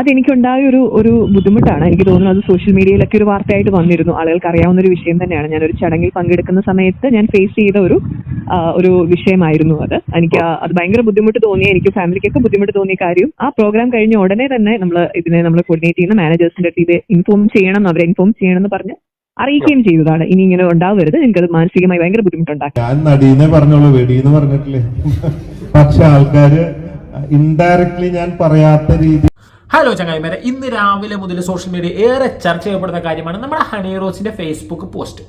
അതെനിക്കുണ്ടായ ഒരു ഒരു ബുദ്ധിമുട്ടാണ്. എനിക്ക് തോന്നുന്നു അത് സോഷ്യൽ മീഡിയയിലൊക്കെ ഒരു വാർത്തയായിട്ട് വന്നിരുന്നു. ആളുകൾക്ക് അറിയാവുന്ന ഒരു വിഷയം തന്നെയാണ്. ഞാൻ ഒരു ചടങ്ങിൽ പങ്കെടുക്കുന്ന സമയത്ത് ഞാൻ ഫേസ് ചെയ്ത ഒരു ഒരു വിഷയമായിരുന്നു അത്. എനിക്ക് അത് ഭയങ്കര ബുദ്ധിമുട്ട് തോന്നിയ എനിക്ക് ഫാമിലിക്കൊക്കെ ബുദ്ധിമുട്ട് തോന്നിയ കാര്യം ആ പ്രോഗ്രാം കഴിഞ്ഞ ഉടനെ തന്നെ നമ്മൾ ഇതിനെ നമ്മൾ കോർഡിനേറ്റ് ചെയ്യുന്ന മാനേജേഴ്സിന്റെ ഇത് ഇൻഫോം ചെയ്യണം അവരെ ഇൻഫോം ചെയ്യണം എന്ന് പറഞ്ഞ് അറിയിക്കുകയും ചെയ്തതാണ്. ഇനി ഇങ്ങനെ ഉണ്ടാവരുത്. എനിക്കത് മാനസികമായി ഭയങ്കര ബുദ്ധിമുട്ടുണ്ടാക്കി. ഞാൻ പക്ഷെ ആൾക്കാര് ഇൻഡയറക്ട്ലി ഞാൻ പറയാത്ത രീതി ഹലോ ചങ്ങായിമാരെ. ഇന്ന് രാവിലെ മുതൽ സോഷ്യൽ മീഡിയ ഏറെ ചർച്ച ചെയ്യപ്പെടുന്ന കാര്യമാണ് നമ്മുടെ ഹണി റോസിന്റെ ഫേസ്ബുക്ക് പോസ്റ്റ്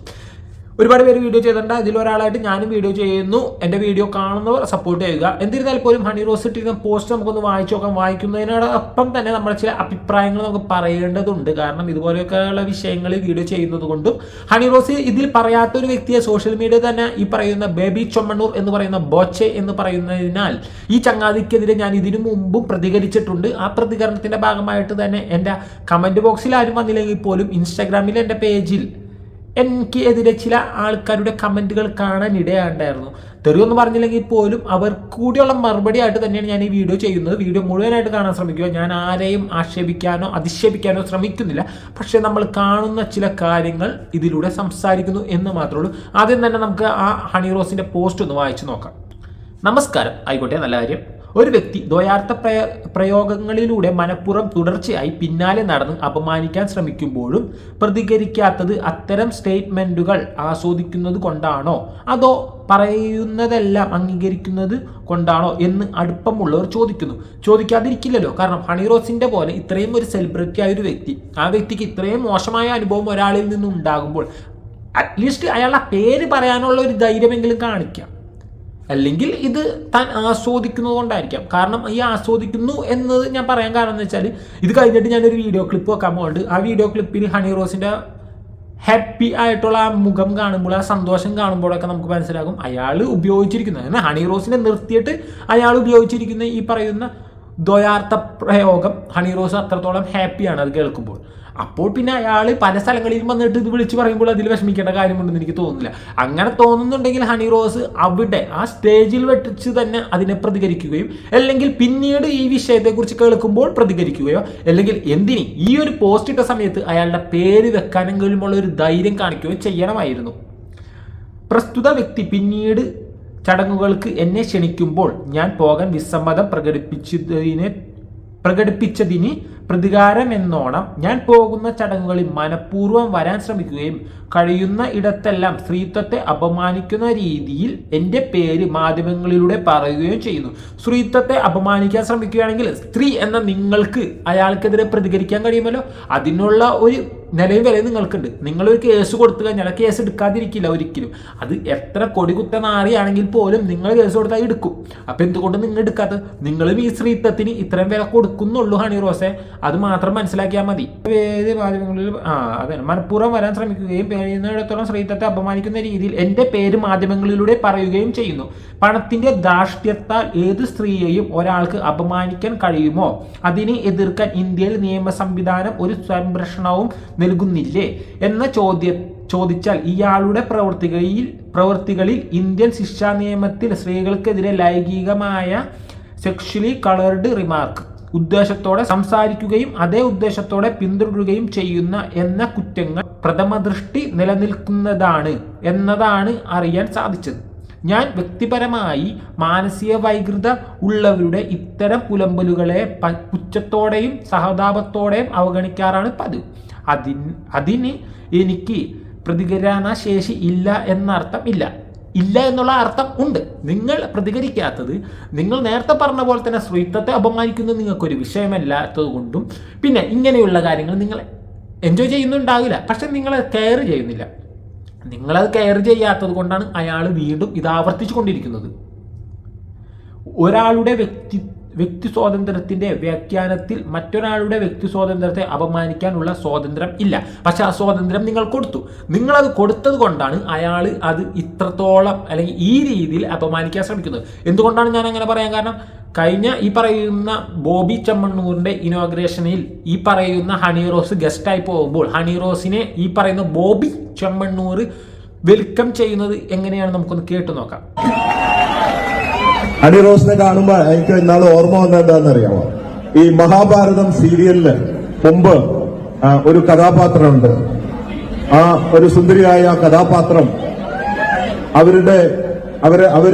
ഒരുപാട് പേര് വീഡിയോ ചെയ്തിട്ടുണ്ട്. അതിൽ ഒരാളായിട്ട് ഞാനും വീഡിയോ ചെയ്യുന്നു. എന്റെ വീഡിയോ കാണുന്നവർ സപ്പോർട്ട് ചെയ്യുക. എന്നിരുന്നാൽ പോലും ഹണി റോസ് ഇട്ടിരുന്ന പോസ്റ്റ് നമുക്കൊന്ന് വായിച്ചു നോക്കാം. വായിക്കുന്നതിനോടൊപ്പം തന്നെ നമ്മുടെ ചില അഭിപ്രായങ്ങൾ നമുക്ക് പറയേണ്ടതുണ്ട്. കാരണം ഇതുപോലെയൊക്കെയുള്ള വിഷയങ്ങൾ വീഡിയോ ചെയ്യുന്നത് കൊണ്ടും ഹണി റോസ് ഇതിൽ പറയാത്ത ഒരു വ്യക്തിയെ സോഷ്യൽ മീഡിയ തന്നെ ഈ പറയുന്ന ബേബി ചൊമ്മണ്ണൂർ എന്ന് പറയുന്ന ബോച്ചെ എന്ന് പറയുന്നതിനാൽ ഈ ചങ്ങാതിക്കെതിരെ ഞാൻ ഇതിനു മുമ്പും പ്രതികരിച്ചിട്ടുണ്ട്. ആ പ്രതികരണത്തിന്റെ ഭാഗമായിട്ട് തന്നെ എന്റെ കമന്റ് ബോക്സിൽ ആരും വന്നില്ലെങ്കിൽ പോലും ഇൻസ്റ്റാഗ്രാമിൽ എന്റെ പേജിൽ എനിക്ക് എതിരെ ചില ആൾക്കാരുടെ കമന്റുകൾ കാണാൻ ഇടയാണ്ടായിരുന്നു. തെറിയൊന്നും പറഞ്ഞില്ലെങ്കിൽ പോലും അവർ കൂടിയുള്ള മറുപടി ആയിട്ട് തന്നെയാണ് ഞാൻ ഈ വീഡിയോ ചെയ്യുന്നത്. വീഡിയോ മുഴുവനായിട്ട് കാണാൻ ശ്രമിക്കുക. ഞാൻ ആരെയും ആക്ഷേപിക്കാനോ അധിക്ഷേപിക്കാനോ ശ്രമിക്കുന്നില്ല. പക്ഷേ നമ്മൾ കാണുന്ന ചില കാര്യങ്ങൾ ഇതിലൂടെ സംസാരിക്കുന്നു എന്ന് മാത്രമേ ഉള്ളൂ. ആദ്യം തന്നെ നമുക്ക് ആ ഹണി റോസിന്റെ പോസ്റ്റ് ഒന്ന് വായിച്ചു നോക്കാം. നമസ്കാരം. ആയിക്കോട്ടെ നല്ല കാര്യം. ഒരു വ്യക്തി ദ്വയാർത്ഥ പ്രയ പ്രയോഗങ്ങളിലൂടെ മനഃപൂർവം തുടർച്ചയായി പിന്നാലെ നടന്ന് അപമാനിക്കാൻ ശ്രമിക്കുമ്പോഴും പ്രതികരിക്കാത്തത് അത്തരം സ്റ്റേറ്റ്മെന്റുകൾ ആസ്വദിക്കുന്നത് കൊണ്ടാണോ? അതോ പറയുന്നതെല്ലാം അംഗീകരിക്കുന്നത് കൊണ്ടാണോ എന്ന് അടുപ്പമുള്ളവർ ചോദിക്കുന്നു. ചോദിക്കാതിരിക്കില്ലല്ലോ. കാരണം ഹണിറോസിന്റെ പോലെ ഇത്രയും ഒരു സെലിബ്രിറ്റി ആയ ഒരു വ്യക്തി ആ വ്യക്തിക്ക് ഇത്രയും മോശമായ അനുഭവം ഒരാളിൽ നിന്നും ഉണ്ടാകുമ്പോൾ അറ്റ്ലീസ്റ്റ് അയാളുടെ പേര് പറയാനുള്ള ഒരു ധൈര്യമെങ്കിലും കാണിക്കാം. അല്ലെങ്കിൽ ഇത് താൻ ആസ്വദിക്കുന്നത് കൊണ്ടായിരിക്കാം കാരണം ഈ ആസ്വദിക്കുന്നു എന്നത് ഞാൻ പറയാൻ കാരണം എന്ന് വെച്ചാൽ ഇത് കഴിഞ്ഞിട്ട് ഞാനൊരു വീഡിയോ ക്ലിപ്പ് വെക്കാൻ പോകുന്നുണ്ട് ആ വീഡിയോ ക്ലിപ്പിൽ ഹണി റോസിന്റെ ഹാപ്പി ആയിട്ടുള്ള ആ മുഖം കാണുമ്പോൾ ആ സന്തോഷം കാണുമ്പോഴൊക്കെ നമുക്ക് മനസ്സിലാകും അയാൾ ഉപയോഗിച്ചിരിക്കുന്നത്. എന്നാൽ ഹണി റോസിനെ നിർത്തിയിട്ട് അയാൾ ഉപയോഗിച്ചിരിക്കുന്ന ഈ പറയുന്ന ദ്വയാർത്ഥ പ്രയോഗം ഹണി റോസ് അത്രത്തോളം ഹാപ്പിയാണ് അത് കേൾക്കുമ്പോൾ. അപ്പോൾ പിന്നെ അയാൾ പല സ്ഥലങ്ങളിലും വന്നിട്ട് ഇത് വിളിച്ച് പറയുമ്പോൾ അതിൽ വിഷമിക്കേണ്ട കാര്യമുണ്ടെന്ന് എനിക്ക് തോന്നുന്നില്ല. അങ്ങനെ തോന്നുന്നുണ്ടെങ്കിൽ ഹണി റോസ് അവിടെ ആ സ്റ്റേജിൽ വെട്ടിച്ച് തന്നെ അതിനെ പ്രതികരിക്കുകയും അല്ലെങ്കിൽ പിന്നീട് ഈ വിഷയത്തെക്കുറിച്ച് കേൾക്കുമ്പോൾ പ്രതികരിക്കുകയോ അല്ലെങ്കിൽ എന്തിനി ഈ ഒരു പോസ്റ്റ് ഇട്ട സമയത്ത് അയാളുടെ പേര് വെക്കാനെങ്കിലുമുള്ള ഒരു ധൈര്യം കാണിക്കുകയോ ചെയ്യണമായിരുന്നു. പ്രസ്തുത വ്യക്തി പിന്നീട് ചടങ്ങുകൾക്ക് എന്നെ ക്ഷണിക്കുമ്പോൾ ഞാൻ പോകാൻ വിസമ്മതം പ്രകടിപ്പിച്ചതിനെ പ്രകടിപ്പിച്ചതിന് പ്രതികാരമെന്നോണം ഞാൻ പോകുന്ന ചടങ്ങുകളിൽ മനഃപൂർവം വരാൻ ശ്രമിക്കുകയും കഴിയുന്ന ഇടത്തെല്ലാം സ്ത്രീത്വത്തെ അപമാനിക്കുന്ന രീതിയിൽ എന്റെ പേര് മാധ്യമങ്ങളിലൂടെ പറയുകയും ചെയ്യുന്നു. സ്ത്രീത്വത്തെ അപമാനിക്കാൻ ശ്രമിക്കുകയാണെങ്കിൽ സ്ത്രീ എന്ന നിങ്ങൾക്ക് അയാൾക്കെതിരെ പ്രതികരിക്കാൻ കഴിയുമല്ലോ? അതിനുള്ള ഒരു നിലയും വിലയും നിങ്ങൾക്കുണ്ട്. നിങ്ങളൊരു കേസ് കൊടുത്തു കഴിഞ്ഞാൽ കേസ് എടുക്കാതിരിക്കില്ല ഒരിക്കലും. അത് എത്ര കൊടികുത്ത നാറിയാണെങ്കിൽ പോലും നിങ്ങൾ കേസ് കൊടുത്താൽ എടുക്കും. അപ്പം എന്തുകൊണ്ട് നിങ്ങൾ എടുക്കാത്തത്? നിങ്ങളും ഈ സ്ത്രീത്വത്തിന് ഇത്രയും വില കൊടുക്കുന്നുള്ളൂ ഹണി റോസെ. അത് മാത്രം മനസ്സിലാക്കിയാൽ മതി. ഏത് മാധ്യമങ്ങളിൽ ആ അതെ മനഃപൂർവം വരാൻ ശ്രമിക്കുകയും കഴിയുന്നിടത്തോളം സ്ത്രീത്വത്തെ അപമാനിക്കുന്ന രീതിയിൽ എന്റെ പേര് മാധ്യമങ്ങളിലൂടെ പറയുകയും ചെയ്യുന്നു. പണത്തിന്റെ ധാർഷ്ട്യത്താൽ ഏത് സ്ത്രീയെയും ഒരാൾക്ക് അപമാനിക്കാൻ കഴിയുമോ? അതിനെ എതിർക്കാൻ ഇന്ത്യയിൽ നിയമ സംവിധാനം ഒരു സംരക്ഷണവും നൽകുന്നില്ലേ? എന്ന ചോദ്യം ചോദിച്ചാൽ ഇയാളുടെ പ്രവൃത്തികളിൽ പ്രവർത്തികളിൽ ഇന്ത്യൻ ശിക്ഷാ നിയമത്തിൽ സ്ത്രീകൾക്കെതിരെ ലൈംഗികമായ സെക്ഷലി കളേർഡ് റിമാർക്ക് ഉദ്ദേശത്തോടെ സംസാരിക്കുകയും അതേ ഉദ്ദേശത്തോടെ പിന്തുടരുകയും ചെയ്യുന്ന എന്ന കുറ്റങ്ങൾ പ്രഥമ ദൃഷ്ടി നിലനിൽക്കുന്നതാണ് എന്നതാണ് അറിയാൻ സാധിച്ചത്. ഞാൻ വ്യക്തിപരമായി മാനസിക വൈകൃത ഉള്ളവരുടെ ഇത്തരം പുലമ്പലുകളെ പുച്ഛത്തോടെയും സഹതാപത്തോടെയും അവഗണിക്കാറാണ് പതിവ്. അതിന് അതിന് എനിക്ക് പ്രതികരണ ശേഷി ഇല്ല എന്നർത്ഥം ഇല്ല. ഇല്ല എന്നുള്ള അർത്ഥം ഉണ്ട്. നിങ്ങൾ പ്രതികരിക്കാത്തത് നിങ്ങൾ നേരത്തെ പറഞ്ഞ പോലെ തന്നെ സ്ത്രീത്വത്തെ അപമാനിക്കുന്നത് നിങ്ങൾക്കൊരു വിഷയമല്ലാത്തത് കൊണ്ടും പിന്നെ ഇങ്ങനെയുള്ള കാര്യങ്ങൾ നിങ്ങൾ എൻജോയ് ചെയ്യുന്നുണ്ടാകില്ല പക്ഷെ നിങ്ങൾ കെയർ ചെയ്യുന്നില്ല. നിങ്ങളത് കെയർ ചെയ്യാത്തത് കൊണ്ടാണ് അയാൾ വീണ്ടും ഇത് ആവർത്തിച്ചു കൊണ്ടിരിക്കുന്നത് ഒരാളുടെ വ്യക്തി വ്യക്തി സ്വാതന്ത്ര്യത്തിന്റെ വ്യാഖ്യാനത്തിൽ മറ്റൊരാളുടെ വ്യക്തി സ്വാതന്ത്ര്യത്തെ അപമാനിക്കാനുള്ള സ്വാതന്ത്ര്യം ഇല്ല. പക്ഷെ ആ സ്വാതന്ത്ര്യം നിങ്ങൾ കൊടുത്തു. നിങ്ങളത് കൊടുത്തത് കൊണ്ടാണ് അയാൾ അത് ഇത്രത്തോളം അല്ലെങ്കിൽ ഈ രീതിയിൽ അപമാനിക്കാൻ ശ്രമിക്കുന്നത്. എന്തുകൊണ്ടാണ് ഞാൻ അങ്ങനെ പറയാൻ കാരണം? കഴിഞ്ഞ ഈ പറയുന്ന ബോബി ചെമ്മണ്ണൂറിന്റെ ഇനോഗ്രേഷനിൽ ഈ പറയുന്ന ഹണി റോസ് ഗസ്റ്റായി പോകുമ്പോൾ ഹണി റോസിനെ ഈ പറയുന്ന ബോബി ചെമ്മണ്ണൂർ വെൽക്കം ചെയ്യുന്നത് എങ്ങനെയാണ് നമുക്കൊന്ന് കേട്ടു നോക്കാം. അടി റോസിനെ കാണുമ്പോൾ എനിക്ക് ഇന്നാൾ ഓർമ്മ വന്ന അറിയാമോ ഈ മഹാഭാരതം സീരിയലിൽ മുമ്പ് ഒരു കഥാപാത്രമുണ്ട്. ആ ഒരു സുന്ദരിയായ കഥാപാത്രം അവരുടെ അവർ അവർ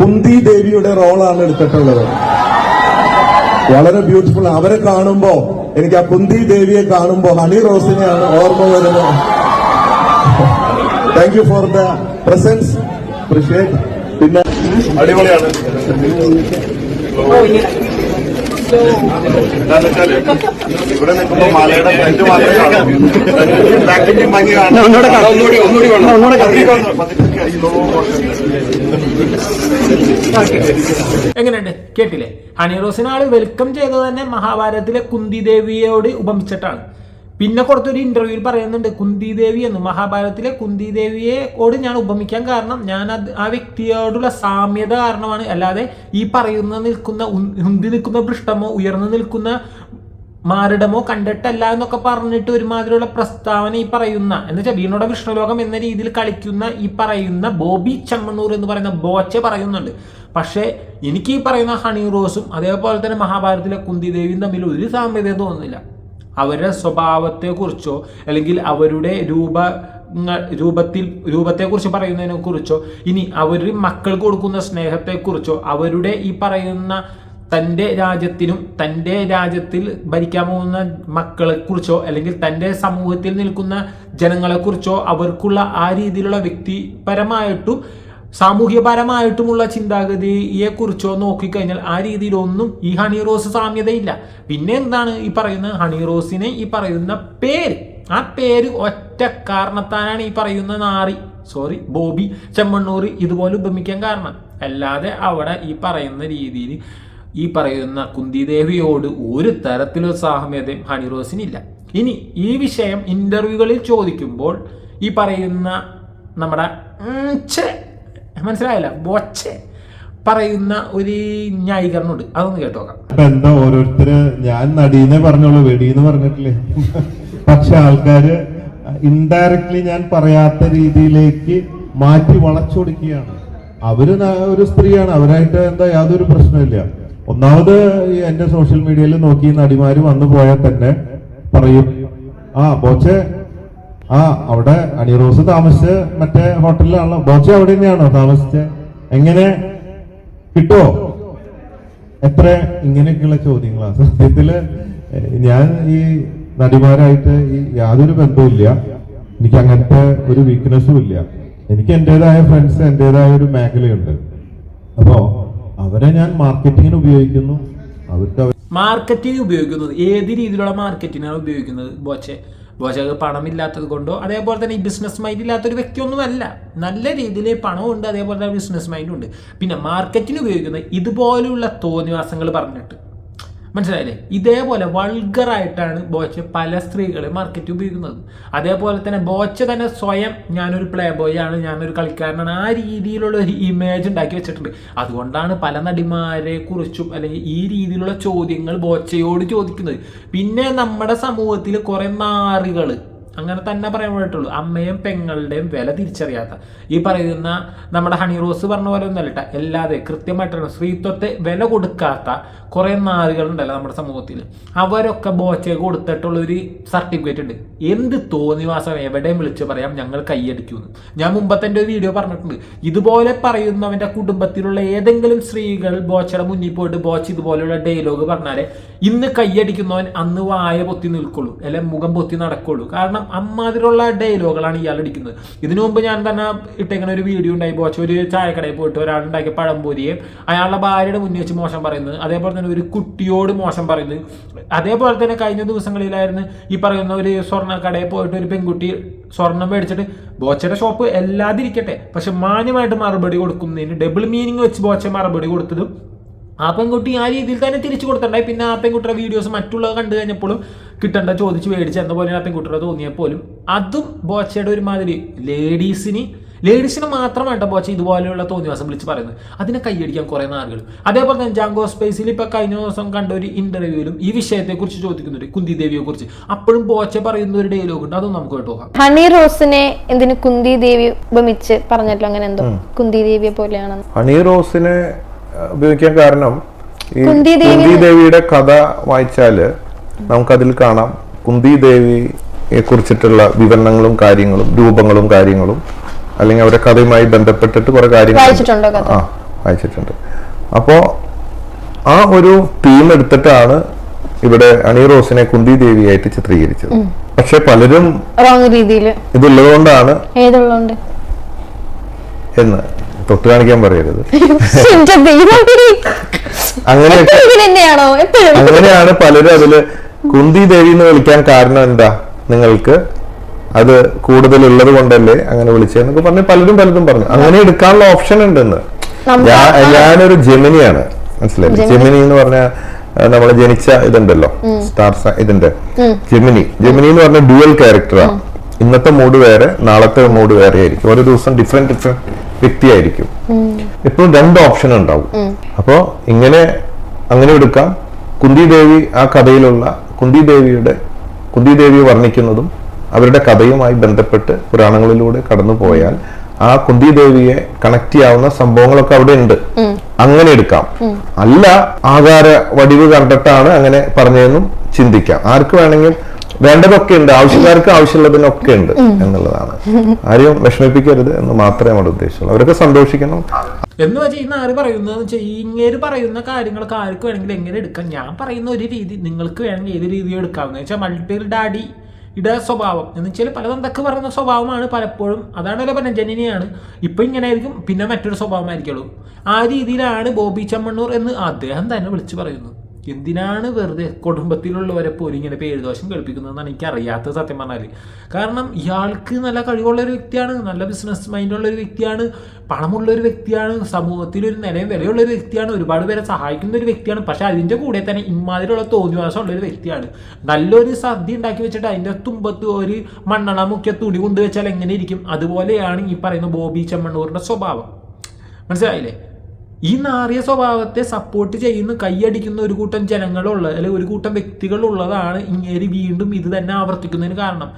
കുന്തി ദേവിയുടെ റോളാണ് എടുത്തിട്ടുള്ളത്. വളരെ ബ്യൂട്ടിഫുൾ. അവരെ കാണുമ്പോ എനിക്ക് ആ കുന്തി ദേവിയെ കാണുമ്പോ ഹണി റോസിനെയാണ് ഓർമ്മ വരുന്നത്. Thank you for the presence appreciate അടിപൊളിയാണ്. എന്താന്ന് വെച്ചാൽ ഇവിടെ നിൽക്കുമ്പോ മലയുടെ ഫ്രണ്ട് മാത്രമേ കാണൂ. ബാക്കിന്റെ ഭംഗി കാണാം. ഒന്നുകൂടി ഒന്നുകൂടി എങ്ങനെയുണ്ട്? കേട്ടില്ലേ? ഹണി റോസിനെ ആൾ വെൽക്കം ചെയ്തത് തന്നെ മഹാഭാരതത്തിലെ കുന്തിദേവിയോട് ഉപമിച്ചിട്ടാണ്. പിന്നെ കൊടുത്തൊരു ഇന്റർവ്യൂവിൽ പറയുന്നുണ്ട് കുന്തി ദേവി എന്ന്. മഹാഭാരതത്തിലെ കുന്തി ഞാൻ ഉപമിക്കാൻ കാരണം ഞാൻ അത് ആ വ്യക്തിയോടുള്ള സാമ്യത കാരണമാണ്. അല്ലാതെ ഈ പറയുന്ന നിൽക്കുന്ന ഉന്തി നിൽക്കുന്ന പൃഷ്ഠമോ ഉയർന്നു നിൽക്കുന്ന മാറിടമോ കണ്ടിട്ടല്ല എന്നൊക്കെ പറഞ്ഞിട്ട് ഒരുമാതിരിയുള്ള പ്രസ്താവന ഈ പറയുന്ന എന്ന് വെച്ചാൽ വീണോടെ വിഷ്ണുലോകം എന്ന രീതിയിൽ കളിക്കുന്ന ഈ പറയുന്ന ബോബി ചമ്മണ്ണൂർ എന്ന് പറയുന്ന ബോച്ചെ പറയുന്നുണ്ട്. പക്ഷേ എനിക്ക് ഈ പറയുന്ന ഹണി റോസും അതേപോലെ തന്നെ മഹാഭാരതത്തിലെ കുന്തി ദേവിയും തമ്മിൽ ഒരു സാമ്യത തോന്നുന്നില്ല. അവരുടെ സ്വഭാവത്തെക്കുറിച്ചോ അല്ലെങ്കിൽ അവരുടെ രൂപ രൂപത്തിൽ രൂപത്തെക്കുറിച്ച് പറയുന്നതിനെ കുറിച്ചോ ഇനി അവർ മക്കൾക്ക് കൊടുക്കുന്ന സ്നേഹത്തെക്കുറിച്ചോ അവരുടെ ഈ പറയുന്ന തന്റെ രാജ്യത്തിനും തന്റെ രാജ്യത്തിൽ ഭരിക്കാൻ പോകുന്ന മക്കളെ കുറിച്ചോ അല്ലെങ്കിൽ തന്റെ സമൂഹത്തിൽ നിൽക്കുന്ന ജനങ്ങളെക്കുറിച്ചോ അവർക്കുള്ള ആ രീതിയിലുള്ള വ്യക്തിപരമായിട്ടും സാമൂഹ്യപരമായിട്ടുമുള്ള ചിന്താഗതിയെക്കുറിച്ചോ നോക്കിക്കഴിഞ്ഞാൽ ആ രീതിയിലൊന്നും ഈ ഹണി റോസ് സാമ്യതയില്ല. പിന്നെ എന്താണ് ഈ പറയുന്ന ഹണി റോസിനെ ഈ പറയുന്ന പേര്? ആ പേര് ഒറ്റ കാരണത്താനാണ് ഈ പറയുന്ന നാറി സോറി ബോബി ചെമ്മണ്ണൂർ ഇതുപോലെ ഉപമിക്കാൻ കാരണം. അല്ലാതെ അവിടെ ഈ പറയുന്ന രീതിയിൽ ഈ പറയുന്ന കുന്തിദേവിയോട് ഒരു തരത്തിലുള്ള സാമ്യതയും ഹണി റോസിനില്ല. ഇനി ഈ വിഷയം ഇന്റർവ്യൂകളിൽ ചോദിക്കുമ്പോൾ ഈ പറയുന്ന നമ്മുടെ മനസ്സിലായില്ല? ബോച്ചെ പറയുന്ന ഒരു ന്യായീകരണമുണ്ട്. അതൊന്ന് കേട്ടോക്കാം. എന്താ ഓരോരുത്തര് ഞാൻ നടീനെ പറഞ്ഞോളൂ വെടിന്ന് പറഞ്ഞിട്ടില്ലേ? പക്ഷെ ആൾക്കാര് ഇൻഡയറക്ട്ലി ഞാൻ പറയാത്ത രീതിയിലേക്ക് മാറ്റി വളച്ചൊടുക്കുകയാണ്. അവർ ഒരു സ്ത്രീയാണ്. അവരായിട്ട് എന്താ യാതൊരു പ്രശ്നമില്ല ഒന്നാമത് എന്റെ സോഷ്യൽ മീഡിയയിൽ നോക്കി നടിമാര് വന്നു പോയാൽ തന്നെ പറയും ആ ബോച്ചെ ആ അവിടെ അണിറോസ് താമസിച്ച് മറ്റേ ഹോട്ടലിലാണല്ലോ. ബോച്ച അവിടെ തന്നെയാണോ താമസിച്ചത് എങ്ങനെ? കിട്ടുമോ എത്ര? ഇങ്ങനെയൊക്കെയുള്ള ചോദ്യങ്ങളാണ് സത്യത്തിൽ ഞാൻ ഈ നടിമാരായിട്ട് ഈ യാതൊരു ബന്ധവുമില്ല. എനിക്ക് അങ്ങനത്തെ ഒരു വീക്ക്നെസ്സും ഇല്ല. എനിക്ക് എന്റെതായ ഫ്രണ്ട്സ് എന്റെതായ ഒരു മേഖലയുണ്ട്. അപ്പോ അവരെ ഞാൻ മാർക്കറ്റിങ്ങിന് ഉപയോഗിക്കുന്നു. അവർക്ക് അവർ മാർക്കറ്റിംഗ് ഉപയോഗിക്കുന്നത്. ഏത് രീതിയിലുള്ള മാർക്കറ്റിംഗാണ് ഉപയോഗിക്കുന്നത് ബോച്ചെ? ബോച്ചക്ക് പണമില്ലാത്തത് കൊണ്ടോ അതേപോലെ തന്നെ ഈ ബിസിനസ് മൈൻഡ് ഇല്ലാത്ത ഒരു വ്യക്തിയൊന്നുമല്ല. നല്ല രീതിയിൽ പണമുണ്ട് അതേപോലെ തന്നെ ബിസിനസ് മൈൻഡും ഉണ്ട്. പിന്നെ മാർക്കറ്റിന് ഉപയോഗിക്കുന്ന ഇതുപോലെയുള്ള തോന്നിവാസങ്ങൾ പറഞ്ഞിട്ട് മനസ്സിലായില്ലേ? ഇതേപോലെ വൾഗറായിട്ടാണ് ബോച്ച പല സ്ത്രീകളെ മാർക്കറ്റ് ഉപയോഗിക്കുന്നത്. അതേപോലെ തന്നെ ബോച്ച തന്നെ സ്വയം ഞാനൊരു പ്ലേ ബോയ് ആണ് ഞാനൊരു കളിക്കാരനാണ്. ആ രീതിയിലുള്ള ഒരു ഇമേജ് ഉണ്ടാക്കി വെച്ചിട്ടുണ്ട്. അതുകൊണ്ടാണ് പല നടിമാരെ കുറിച്ചും അല്ലെങ്കിൽ ഈ രീതിയിലുള്ള ചോദ്യങ്ങൾ ബോച്ചയോട് ചോദിക്കുന്നത്. പിന്നെ നമ്മുടെ സമൂഹത്തിൽ കുറെ നാറുകൾ അങ്ങനെ തന്നെ പറയാൻ പറ്റുള്ളൂ. അമ്മയും പെങ്ങളുടെയും വില തിരിച്ചറിയാത്ത. ഈ പറയുന്ന നമ്മുടെ ഹണി റോസ് പറഞ്ഞ പോലെ ഒന്നല്ല എല്ലാതെ കൃത്യമായിട്ടാണ് സ്ത്രീത്വത്തെ വില കൊടുക്കാത്ത കുറെ നാറുകളുണ്ടല്ലോ നമ്മുടെ സമൂഹത്തിൽ. അവരൊക്കെ ബോച്ചയെ കൊടുത്തിട്ടുള്ള ഒരു സർട്ടിഫിക്കറ്റ് ഉണ്ട്. എന്ത് തോന്നിവാസം എവിടെയും വിളിച്ച് പറയാം ഞങ്ങൾ കൈയടിക്കുമെന്ന് ഞാൻ മുമ്പത്തെ ഒരു വീഡിയോ പറഞ്ഞിട്ടുണ്ട്. ഇതുപോലെ പറയുന്നവന്റെ കുടുംബത്തിലുള്ള ഏതെങ്കിലും സ്ത്രീകൾ ബോച്ചയുടെ മുന്നിൽ പോയിട്ട് ബോച്ച് ഇതുപോലെയുള്ള ഡയലോഗ് പറഞ്ഞാൽ ഇന്ന് കൈയടിക്കുന്നവൻ അന്ന് വായ പൊത്തി നിൽക്കുള്ളൂ. അല്ലെ മുഖം പൊത്തി നടക്കുള്ളൂ. കാരണം അമ്മാതിരിയുള്ള ഡയലോഗുകളാണ് ഇയാൾ അടിക്കുന്നത് ഇതിനു മുമ്പ് ഞാൻ തന്നെ ഇട്ടേക്കുന്ന ഒരു വീഡിയോ ഉണ്ടായി പോച്ച ഒരു ചായക്കടയിൽ പോയിട്ട് ഒരാളുണ്ടാക്കിയ പഴംപൊരിയെ അയാളുടെ ഭാര്യയുടെ മുന്നിൽ വെച്ച് മോശം പറയുന്നത് അതേപോലെ തന്നെ ഒരു കുട്ടിയോട് മോശം പറയുന്നത്. അതേപോലെ തന്നെ കഴിഞ്ഞ ദിവസങ്ങളിലായിരുന്നു ഈ പറയുന്ന ഒരു സ്വർണക്കടയിൽ പോയിട്ട് ഒരു പെൺകുട്ടി സ്വർണം മേടിച്ചിട്ട് ബോച്ചയുടെ ഷോപ്പ് എല്ലാതിരിക്കട്ടെ പക്ഷെ മാന്യമായിട്ട് മറുപടി കൊടുക്കുന്നതിന് ഡബിൾ മീനിങ് വെച്ച് ബോച്ച മറുപടി കൊടുത്തതും ആ പെൺകുട്ടി ആ രീതിയിൽ തന്നെ തിരിച്ചു കൊടുത്തിട്ടുണ്ടായി. പിന്നെ ആ പെൺകുട്ടിയുടെ വീഡിയോസ് മറ്റുള്ളത് കണ്ടു കഴിഞ്ഞപ്പോഴും കിട്ടേണ്ട ചോദിച്ച് മേടിച്ച് എന്ന പോലെ ആ പെൺകുട്ടിയുടെ തോന്നിയപ്പോലും അതും ബോച്ചയുടെ ഒരുമാതിരി ലേഡീസിന് ലേഡീസിന് മാത്രമായിട്ട് ബോച്ച ഇതുപോലെയുള്ള തോന്നിവാസം വിളിച്ച് പറയുന്നത്. അതിനെ കൈയടിക്കാൻ കുറേ നാളുകൾ അതേപോലെ തന്നെ ജാങ്കോ സ്പേസിൽ ഇപ്പൊ കഴിഞ്ഞ ദിവസം കണ്ട ഒരു ഇന്റർവ്യൂവിലും ഈ വിഷയത്തെക്കുറിച്ച് ചോദിക്കുന്നുണ്ട് കുന്തി ദേവിയെ കുറിച്ച് അപ്പോഴും ബോച്ച പറയുന്ന ഒരു ഡയലോഗ് ഉണ്ട് അതും നമുക്ക് കേട്ടോ ഹണി റോസിനെ എന്തിന് കുന്തി ദേവി ഉപമിച്ച് പറഞ്ഞല്ലോ അങ്ങനെ എന്തോ. കുന്തി ദേവിയെ പോലെയാണ് ഹണി റോസിനെ ഉപയോഗിക്കാൻ കാരണം ഈ കുന്തി ദേവിയുടെ കഥ വായിച്ചാൽ നമുക്കതിൽ കാണാം കുന്തി ദേവിയെ കുറിച്ചിട്ടുള്ള വിവരണങ്ങളും കാര്യങ്ങളും രൂപങ്ങളും കാര്യങ്ങളും. അല്ലെങ്കിൽ അവരുടെ കഥയുമായി ബന്ധപ്പെട്ടിട്ട് കുറെ കാര്യങ്ങൾ? ആ വായിച്ചിട്ടുണ്ട്. അപ്പോ ആ ഒരു തീം എടുത്തിട്ടാണ് ഇവിടെ അണി റോസിനെ കുന്തി ദേവിയായിട്ട് ചിത്രീകരിച്ചത് പക്ഷെ പലരും രീതിയിൽ ഇതുള്ളത് കൊണ്ടാണ് എന്ന് തൊട്ട് കാണിക്കാൻ പറയരുത്. അങ്ങനെയാണ് പലരും അതിൽ കുന്തി ദേവി എന്ന് വിളിക്കാൻ കാരണം എന്താ നിങ്ങൾക്ക്? അത് കൂടുതലുള്ളത് കൊണ്ടല്ലേ അങ്ങനെ വിളിച്ചതെന്നൊക്കെ പറഞ്ഞ് പലരും പലതും പറഞ്ഞു. അങ്ങനെ എടുക്കാനുള്ള ഓപ്ഷൻ ഉണ്ടെന്ന്. ഞാൻ ഞാനൊരു ജെമിനിയാണ്. മനസ്സിലായി? ജെമിനി. എന്ന് പറഞ്ഞ നമ്മൾ ജനിച്ച ഇതുണ്ടല്ലോ. സ്റ്റാർ ഇതിന്റെ. ജെമിനി. ജെമിനി എന്ന് പറഞ്ഞ ഡ്യുവൽ ക്യാരക്ടറാണ് ഇന്നത്തെ മൂഡ് വേറെ നാളത്തെ മൂഡ് വേറെ ആയിരിക്കും. ഓരോ ദിവസം ഡിഫറെന്റ് ഡിഫറെന്റ് വ്യക്തിയായിരിക്കും എപ്പോഴും രണ്ട് ഓപ്ഷൻ ഉണ്ടാവും. അപ്പോ ഇങ്ങനെ അങ്ങനെ എടുക്കാം. കുന്തി ദേവി ആ കഥയിലുള്ള കുന്തിദേവിയുടെ ദേവിയുടെ കുന്തി ദേവിയെ വർണിക്കുന്നതും അവരുടെ കഥയുമായി ബന്ധപ്പെട്ട് പുരാണങ്ങളിലൂടെ കടന്നു പോയാൽ ആ കുന്തിദേവിയെ കണക്ട് ചെയ്യാവുന്ന സംഭവങ്ങളൊക്കെ അവിടെ ഉണ്ട്. അങ്ങനെ എടുക്കാം. അല്ല ആകാര വടിവ് കണ്ടിട്ടാണ് അങ്ങനെ പറഞ്ഞതെന്നും ചിന്തിക്കാം. ആർക്ക് വേണമെങ്കിൽ വേണ്ടതൊക്കെ ഉണ്ട്. ആവശ്യക്കാർക്ക് ആവശ്യമുള്ളതിനൊക്കെ ഉണ്ട് എന്നുള്ളതാണ്. ആരെയും വിഷമിപ്പിക്കരുത് എന്ന് മാത്രമേ നമ്മുടെ ഉദ്ദേശമുള്ളൂ. അവരൊക്കെ സന്തോഷിക്കണം. എന്ന് വെച്ചാൽ ഈ നാല് പറയുന്നത് വെച്ചാൽ ഇങ്ങനെ പറയുന്ന കാര്യങ്ങളൊക്കെ ആർക്ക് വേണമെങ്കിൽ എങ്ങനെ എടുക്കാം? ഞാൻ പറയുന്ന ഒരു രീതി നിങ്ങൾക്ക് വേണമെങ്കിൽ ഏത് രീതിയും എടുക്കാമെന്ന് വെച്ചാൽ മൾട്ടിപ്പിൾ ഡാഡി ഇട സ്വഭാവം. എന്ന് വെച്ചാൽ പല പലതെന്തൊക്കെ പറയുന്ന സ്വഭാവമാണ് പലപ്പോഴും. അതാണല്ലോ പറഞ്ഞ ജനനിയാണ്. ഇപ്പൊ ഇങ്ങനെ ആയിരിക്കും പിന്നെ മറ്റൊരു സ്വഭാവമായിരിക്കുള്ളൂ. ആ രീതിയിലാണ് ബോബി ചമ്മണ്ണൂർ എന്ന് അദ്ദേഹം തന്നെ വിളിച്ചു പറയുന്നു എന്തിനാണ് വെറുതെ കുടുംബത്തിലുള്ളവരെ പോലും ഇങ്ങനെ പേരുദോഷം കേൾപ്പിക്കുന്നതെന്നാണ് എനിക്ക് അറിയാത്തത് സത്യം പറഞ്ഞാൽ കാരണം ഇയാൾക്ക് നല്ല കഴിവുള്ള ഒരു വ്യക്തിയാണ് നല്ല ബിസിനസ് മൈൻഡുള്ള ഒരു വ്യക്തിയാണ് പണമുള്ള ഒരു വ്യക്തിയാണ് സമൂഹത്തിൽ ഒരു നിലയും വിലയുള്ള ഒരു വ്യക്തിയാണ് ഒരുപാട് പേരെ സഹായിക്കുന്ന ഒരു വ്യക്തിയാണ് പക്ഷേ അതിന്റെ കൂടെ തന്നെ ഇമാതിരിയുള്ള തോന്നിവാസമുള്ള ഒരു വ്യക്തിയാണ്. നല്ലൊരു സദ്യ ഉണ്ടാക്കി വെച്ചിട്ട് അതിന്റെ തുമ്പത്ത് ഒരു മണ്ണണ മുക്കിയ തുണി കൊണ്ടുവച്ചാൽ എങ്ങനെ ഇരിക്കും? അതുപോലെയാണ് ഈ പറയുന്ന ബോബി ചെമ്മണ്ണൂറിന്റെ സ്വഭാവം. മനസ്സിലായില്ലേ? ഈ നാറിയ സ്വഭാവത്തെ സപ്പോർട്ട് ചെയ്യുന്ന കൈയടിക്കുന്ന ഒരു കൂട്ടം ജനങ്ങളുള്ള അല്ലെങ്കിൽ ഒരു കൂട്ടം വ്യക്തികളുള്ളതാണ് ഇങ്ങേര് വീണ്ടും ഇത് തന്നെ ആവർത്തിക്കുന്നതിന് കാരണം.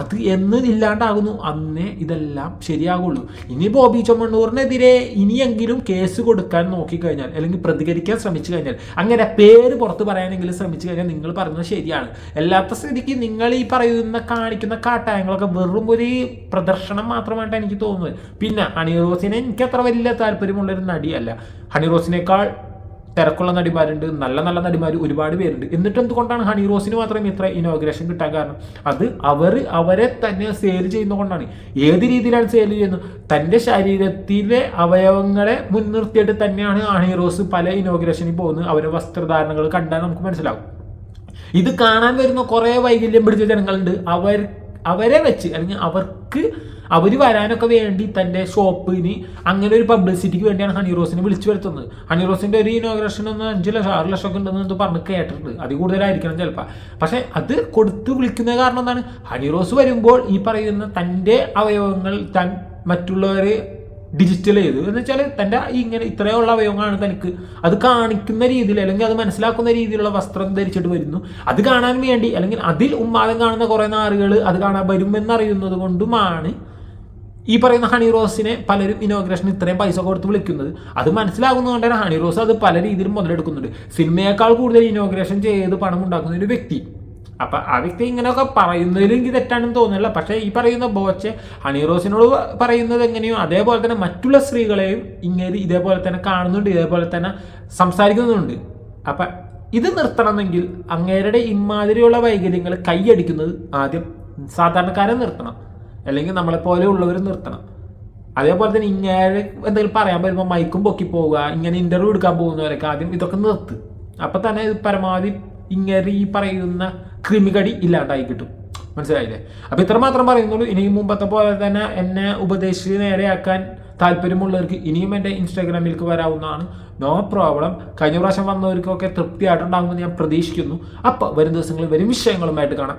അത് എന്ന് ഇല്ലാണ്ടാകുന്നു. അന്നേ ഇതെല്ലാം ശരിയാകുള്ളൂ. ഇനി ബോബി ചൊമ്മണ്ണൂറിനെതിരെ ഇനിയെങ്കിലും കേസ് കൊടുക്കാൻ നോക്കിക്കഴിഞ്ഞാൽ അല്ലെങ്കിൽ പ്രതികരിക്കാൻ ശ്രമിച്ചു കഴിഞ്ഞാൽ അങ്ങനെ പേര് പുറത്ത് പറയാനെങ്കിലും ശ്രമിച്ചു കഴിഞ്ഞാൽ നിങ്ങൾ പറയുന്നത് ശരിയാണ്. അല്ലാത്ത സ്ഥിതിക്ക് നിങ്ങൾ ഈ പറയുന്ന കാണിക്കുന്ന കാട്ടായങ്ങളൊക്കെ വെറും ഒരു പ്രദർശനം മാത്രമായിട്ട് എനിക്ക് തോന്നുന്നത്. പിന്നെ ഹണി റോസിനെ എനിക്ക് അത്ര വലിയ താല്പര്യമുള്ളൊരു നടിയല്ല. ഹണി റോസിനേക്കാൾ തിരക്കുള്ള നടിമാരുണ്ട് നല്ല നല്ല നടിമാർ ഒരുപാട് പേരുണ്ട്. എന്നിട്ട് എന്തുകൊണ്ടാണ് ഹണി റോസിന് മാത്രം ഇത്ര ഇനോഗ്രേഷൻ കിട്ടാൻ കാരണം? അത് അവർ അവരെ തന്നെ സെയിൽ ചെയ്യുന്നതുകൊണ്ടാണ് ഏത് രീതിയിലാണ് സെയിൽ ചെയ്യുന്നത്? തന്റെ ശരീരത്തിലെ അവയവങ്ങളെ മുൻനിർത്തിയിട്ട് തന്നെയാണ് ഹണി റോസ് പല ഇനോഗ്രേഷനിൽ പോകുന്നത്. അവരുടെ വസ്ത്രധാരണകൾ കണ്ടാൽ നമുക്ക് മനസ്സിലാവും. ഇത് കാണാൻ വരുന്ന കുറേ വൈകല്യം പിടിച്ച ജനങ്ങളുണ്ട്. അവർ അവരെ വെച്ച് അല്ലെങ്കിൽ അവർക്ക് അവർ വരാനൊക്കെ വേണ്ടി തന്റെ ഷോപ്പിന് അങ്ങനെ ഒരു പബ്ലിസിറ്റിക്ക് വേണ്ടിയാണ് ഹണി റോസിനെ വിളിച്ചു വരുത്തുന്നത്. ഹണി ഒരു ഇനോഗ്രേഷൻ ഒന്ന് അഞ്ച് ലക്ഷം ആറ് ലക്ഷം ഒക്കെ ഉണ്ടെന്ന് പറഞ്ഞ് കേട്ടിട്ടുണ്ട്. അതിൽ കൂടുതലായിരിക്കണം ചിലപ്പോൾ പക്ഷേ അത് കൊടുത്ത് വിളിക്കുന്ന കാരണം എന്താണ്? ഹണി റോസ് വരുമ്പോൾ ഈ പറയുന്ന തന്റെ അവയവങ്ങൾ തൻ മറ്റുള്ളവരെ ഡിജിറ്റൽ ചെയ്തു എന്ന് വെച്ചാൽ തന്റെ ഇങ്ങനെ ഇത്രയുള്ള അവയവങ്ങളാണ് തനിക്ക്. അത് കാണിക്കുന്ന രീതിയിൽ അല്ലെങ്കിൽ അത് മനസ്സിലാക്കുന്ന രീതിയിലുള്ള വസ്ത്രം ധരിച്ചിട്ട് വരുന്നു. അത് കാണാൻ വേണ്ടി അല്ലെങ്കിൽ അതിൽ ഉമ്മാദം കാണുന്ന കുറേ നാറുകൾ അത് കാണാൻ വരുമെന്നറിയുന്നത് കൊണ്ടുമാണ് ഈ പറയുന്ന ഹണി റോസിനെ പലരും ഇനോഗ്രേഷൻ ഇത്രയും പൈസ കൊടുത്ത് വിളിക്കുന്നത്. അത് മനസ്സിലാകുന്നതുകൊണ്ട് തന്നെ ഹണി റോസ് അത് പല രീതിയിലും മുതലെടുക്കുന്നുണ്ട്. സിനിമയേക്കാൾ കൂടുതൽ ഇനോഗ്രേഷൻ ചെയ്ത് പണം ഉണ്ടാക്കുന്ന ഒരു വ്യക്തി. അപ്പൊ ആ വ്യക്തി ഇങ്ങനെയൊക്കെ പറയുന്നതിൽ എനിക്ക് തെറ്റാണെന്ന് തോന്നുന്നില്ല. പക്ഷേ ഈ പറയുന്ന ബോച്ചെ ഹണി റോസിനോട് പറയുന്നത് എങ്ങനെയോ അതേപോലെ തന്നെ മറ്റുള്ള സ്ത്രീകളെയും ഇങ്ങനെ ഇതേപോലെ തന്നെ കാണുന്നുണ്ട് ഇതേപോലെ തന്നെ സംസാരിക്കുന്നുണ്ട്. അപ്പം ഇത് നിർത്തണമെങ്കിൽ അങ്ങേരുടെ ഇമാതിരിയുള്ള വൈകല്യങ്ങൾ കൈയടിക്കുന്നത് ആദ്യം സാധാരണക്കാരെ നിർത്തണം. അല്ലെങ്കിൽ നമ്മളെ പോലെ ഉള്ളവർ നിർത്തണം. അതേപോലെ തന്നെ ഇങ്ങനെ എന്തെങ്കിലും പറയാൻ വരുമ്പോൾ മൈക്കും പൊക്കി പോവുക ഇങ്ങനെ ഇന്റർവ്യൂ എടുക്കാൻ പോകുന്നവരൊക്കെ ആദ്യം ഇതൊക്കെ നിർത്ത്. അപ്പൊ തന്നെ പരമാവധി ഇങ്ങനെ ഈ പറയുന്ന ക്രിമികടി ഇല്ലാണ്ടായി കിട്ടും. മനസ്സിലായില്ലേ? അപ്പൊ ഇത്ര മാത്രം പറയുന്നുള്ളൂ. ഇനിയും മുമ്പത്തെ പോലെ തന്നെ എന്നെ ഉപദേശിച്ച് നേരെയാക്കാൻ താല്പര്യമുള്ളവർക്ക് ഇനിയും എന്റെ ഇൻസ്റ്റാഗ്രാമിലേക്ക് വരാവുന്നതാണ്. No problem. കഴിഞ്ഞ പ്രാവശ്യം വന്നവർക്കൊക്കെ തൃപ്തിയായിട്ടുണ്ടാകുമെന്ന് ഞാൻ പ്രതീക്ഷിക്കുന്നു. അപ്പോൾ വരും ദിവസങ്ങളിൽ വരും വിഷയങ്ങളുമായിട്ട് കാണാം.